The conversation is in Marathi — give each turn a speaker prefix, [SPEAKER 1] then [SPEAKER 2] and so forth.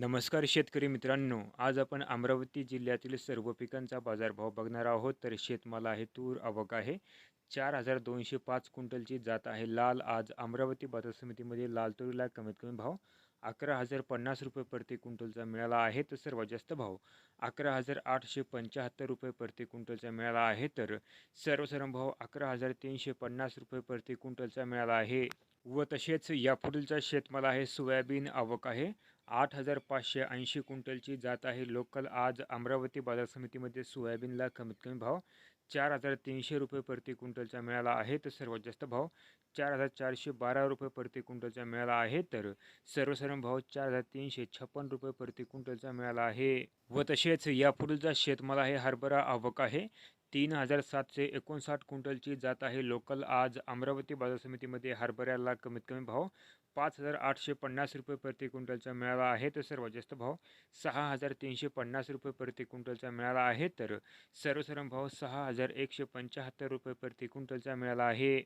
[SPEAKER 1] नमस्कार शेतकरी मित्रांनो. आज आपण अमरावती जिल्ह्यातील सर्व पिकांचा बाजारभाव बघणार आहोत. तर शेतमाल आहे तूर आवक आहे. चार हजार दोनशे पाच क्विंटलची जात आहे. लाल आज अमरावती बाजार समितीमध्ये लाल तुरीला कमीत कमी भाव अकरा हजार पन्नास रुपये प्रति क्विंटलचा मिळाला आहे. तर सर्वात जास्त भाव अकरा हजार आठशे पंच्याहत्तर रुपये प्रति क्विंटलचा मिळाला आहे. तर सर्वसाधारण भाव अकरा हजार तीनशे पन्नास रुपये प्रति क्विंटलचा मिळाला आहे. व तसेच यापुढीलचा शेतमाल आहे सोयाबीन आवक आहे. आठ हजार पाचशे ऐंशी क्विंटलची जात आहे. लोकल आज अमरावती बाजार समितीमध्ये सोयाबीनला कमीत कमी भाव चार हजार तीनशे रुपये प्रति क्विंटलचा मिळाला आहे. तर सर्वात जास्त भाव चार हजार चारशे बारा रुपये प्रति क्विंटलचा मिळाला आहे. तर सर्वसाधारण भाव चार हजार तीनशे छप्पन रुपये प्रति क्विंटलचा मिळाला आहे. व तसेच यापुढीलचा शेतमाल आहे हरभरा आवक आहे. तीन हजार सातशे एकोणसाठ क्विंटलची जात आहे. लोकल आज अमरावती बाजार समितीमध्ये हरभऱ्याला कमीत कमी भाव पाच हजार आठशे पन्नास रुपये प्रति क्विंटलचा मिळाला आहे. तर सर्वात जास्त भाव सहा हजार तीनशे पन्नास रुपये प्रति क्विंटलचा मिळाला आहे. तर सर्वसाधारण भाव सहा हजार एकशे पंच्याहत्तर रुपये प्रति क्विंटलचा मिळाला आहे.